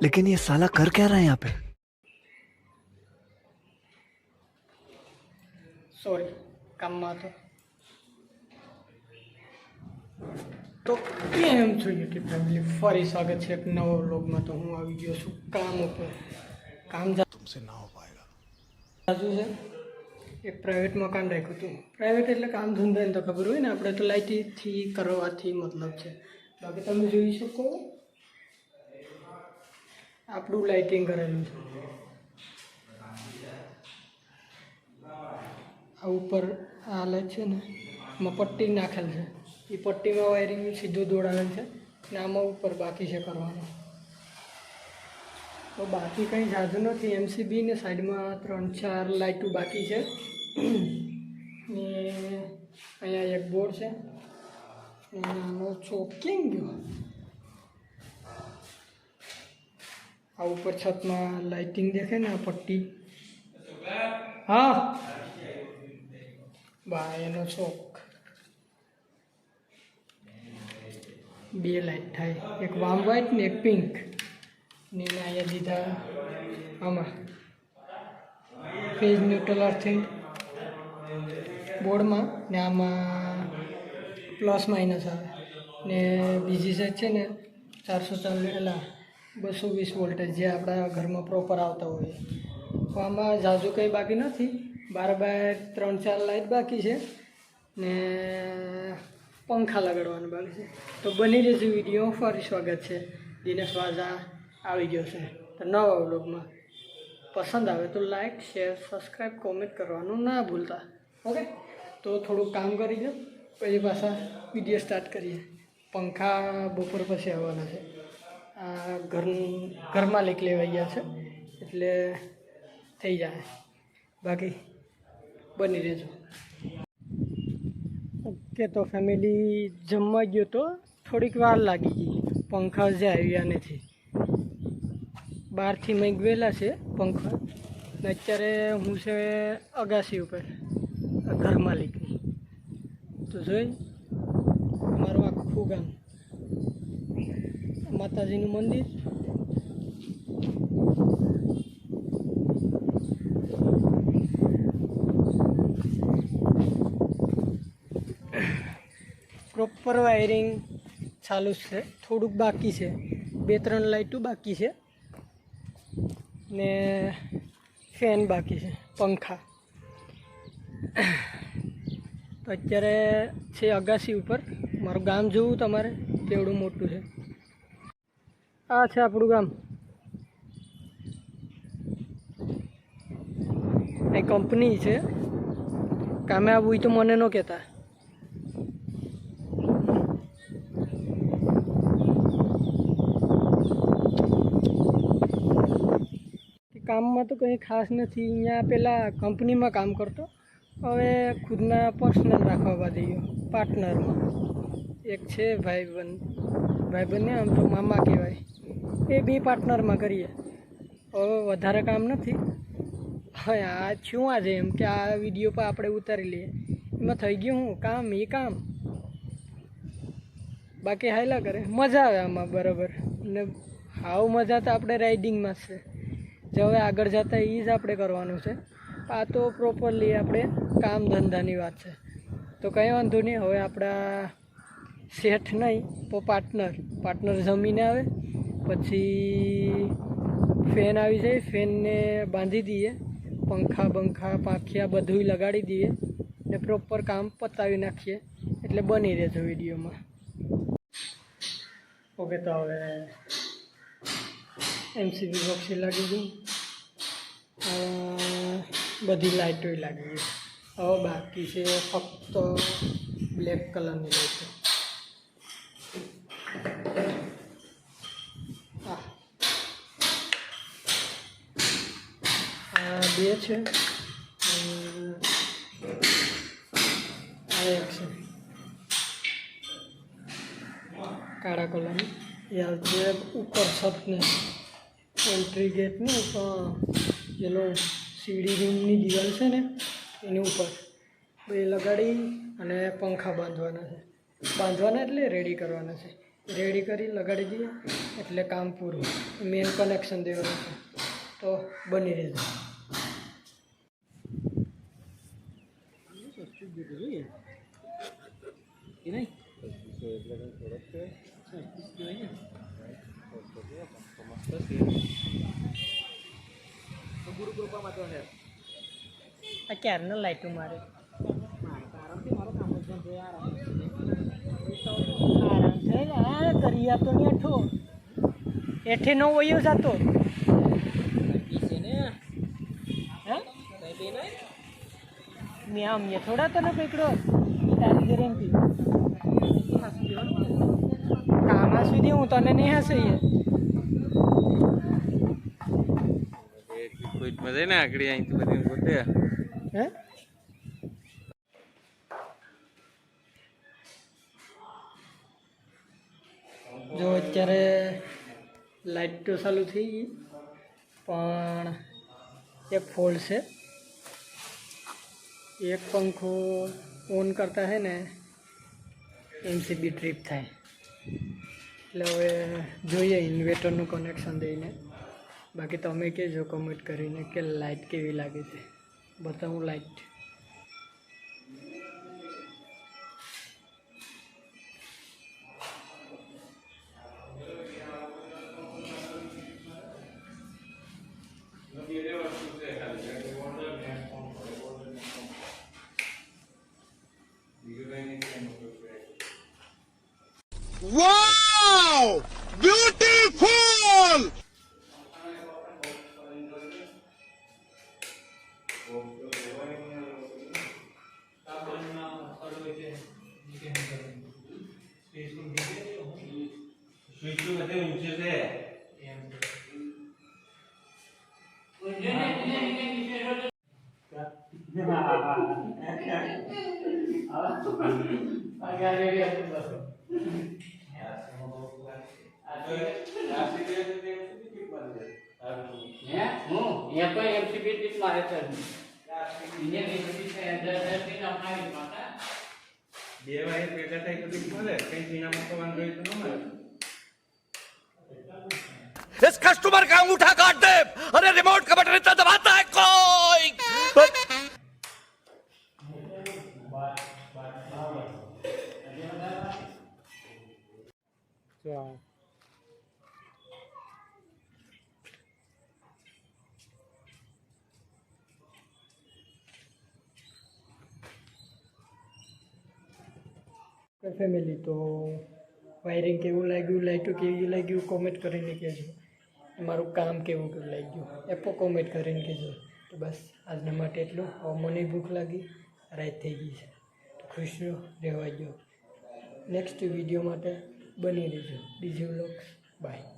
लेकिन ये साला कर क्या रहा है यहाँ पे સોરી કામમાં હતો તો કેમ છો યુટ્યુબ ફેમિલી ફરી સ્વાગત છે એક નવો વ્લોગમાં તો હું આવી ગયો છું કામ ઉપર કામ तुमसे ना हो पाएगा જાજુ છે એક પ્રાઇવેટ મકાન રાખ્યું હતું પ્રાઇવેટ એટલે કામ ધંધાને તો ખબર હોય ને આપણે તો લાઇટથી કરવાથી મતલબ છે બાકી તમે જોઈ શકો આપણું લાઇટિંગ કરેલું છે. આ ઉપર આ લાઈટ છે ને એમાં પટ્ટી નાખેલ છે. એ પટ્ટીમાં વાયરિંગ સીધું દોડાવેલ છે ને આમાં ઉપર બાકી છે કરવાનું. તો બાકી કંઈ જાજુ નથી. એમસીબી ને સાઈડમાં ત્રણ ચાર લાઇટો બાકી છે. ને અહીંયા એક બોર્ડ છે. ચોકિંગ ગયો આ ઉપર છતમાં લાઇટિંગ દેખાય ને આ પટ્ટી. હા. બા, એનો શોખ. બે લાઇટ થાય. એક વામ વ્હાઈટ ને એક પિંક ને અહીંયા દીધા આમાં. ફેજ ન્યુટ્રલ અર્થિંગ બોર્ડમાં. ને આમાં પ્લસ માઇનસ આવે. ને બીજી સાઈડ છે ને ચારસો ચાલીસ, એલા બસો વીસ વોલ્ટેજ જે આપણા ઘરમાં પ્રોપર આવતા હોય. તો આમાં ઝાઝુ કંઈ બાકી નથી. બાર બાર ત્રણ ચાર લાઇટ બાકી છે ને પંખા લગાડવાનું બાકી છે. તો બની રહેશે વીડિયો. ફરી સ્વાગત છે. દિનેશ વાઝા આવી ગયો છે. તો નવા વ્લોગમાં પસંદ આવે તો લાઇક શેર સબસ્ક્રાઈબ કોમેન્ટ કરવાનું ના ભૂલતા. ઓકે? તો થોડુંક કામ કરી દો. પછી પાછા વીડિયો સ્ટાર્ટ કરીએ. પંખા બપોર પછી આવવાના છે. આ ઘર ઘરમાં માલિક લેવાઈ ગયા છે, એટલે થઈ જાય. બાકી બની રહેજો. ઓકે, તો ફેમિલી જમવા ગયો તો થોડીક વાર લાગી ગઈ. પંખા જે આવ્યા નથી. બહારથી મંગવેલા છે પંખા, ને અત્યારે હું છે અગાસી ઉપર ઘર માલિકની. તો જોઈ અમારું આખું ગામ. માતાજીનું મંદિર. પ્રોપર વાયરિંગ ચાલુ છે. થોડુંક બાકી છે. બે, ત્રણ લાઇટો બાકી છે. ને ફેન બાકી છે. પંખા. તો અત્યારે છે અગાસી ઉપર. મારું ગામ જોવું તમારે? કેવડું મોટું છે. આ છે આપણું ગામ. એ કંપની છે. કામે આવવું હોય તો મને ન કહેતા. કામમાં તો કંઈ ખાસ નથી. અહીંયા પહેલાં કંપનીમાં કામ કરતો. હવે ખુદના પર્સનલ રાખવા દઈએ. પાર્ટનરમાં. એક છે ભાઈબંધ. ભાઈબંધને આમ તો મામા કહેવાય. એ બે પાર્ટનરમાં કરીએ. હવે વધારે કામ નથી. હા આ શું આજે એમ કે આ વીડિયો પર આપણે ઉતારી લઈએ. એમાં થઈ ગયું હું કામ એ કામ. બાકી હાયલા કરે. મજા આવે આમાં બરાબર. ને આવું મજા તો આપણે રાઇડિંગમાં છે. જે હવે આગળ જતા એ જ આપણે કરવાનું છે. આ તો પ્રોપરલી આપણે કામ ધંધાની વાત છે. તો કંઈ વાંધો નહીં, હવે આપણા શેઠ નહીં, તો પાર્ટનર પાર્ટનર જમીને આવે, પછી ફેન આવી જાય ફેનને બાંધી દઈએ, પંખા બંખા, પાંખિયા બધું લગાડી દઈએ ને પ્રોપર કામ પતાવી નાખીએ, એટલે બની રહેજો વિડીયોમાં. ઓકે, તો હવે એમસીબી બોક્સી લાગી ગયું. બધી લાઇટો લાગી ગઈ. હવે બાકી છે ફક્ત બ્લેક કલરની લાઇટો આ આ બે છે. આ એક છે. કાળા કલરની. આ જે ઉપર છતને એન્ટ્રી ગેટને પેલો સીડી રૂમની દિવાલ છે ને, એની ઉપર. એ લગાડી અને પંખા બાંધવાના છે. બાંધવાના એટલે રેડી કરવાના છે. રેડી કરી લગાડી દઈએ એટલે કામ પૂરું. મેન કનેક્શન દેવાનું છે. તો બની રહેશે. આ ક્યારના લાઈટો મારે. આરામ ને આ કરી ને એઠો એઠે નો વયો જતો. હે? મેં આમ થોડા તને પકડો. તારી ગેરંટી કામા સુધી હું તને નહીં હશે મજા ને આગળ અહીંથી બધી હે જો અત્યારે લાઈટ તો ચાલુ થઈ ગઈ પણ એક ફોલ્ડ છે. એક પંખો ઓન કરતા હે ને એમસીબી ટ્રીપ થાય. એટલે હવે જોઈએ ઇન્વેટરનું કનેક્શન દઈને. બાકી તમે કહેજો કમેન્ટ કરીને કે લાઇટ કેવી લાગે છે. બતાવું લાઇટ બે વાગે ભેગા થાય તો મળે કઈ ઝીણા મૂકવાનું હોય તો ન મળે इस कस्टमर का अंगूठा काट दे अरे रिमोट का बटन इतना दबाता है कोई ફેમિલી તો વાયરિંગ કેવું લાગ્યું લાઇટો કેવી લાગ્યું કોમેન્ટ કરીને કહેજો. મારું કામ કેવું કેવું લાગ્યું? એપો કોમેન્ટ કરીને કહેજો. તો બસ, આજના માટે એટલું. હવે મને ભૂખ લાગી, રાત થઈ ગઈ છે. તો ખુશ રહો, રહેવા જો નેક્સ્ટ વીડિયો માટે બની રહેજો. બીજું લોક્સ બાય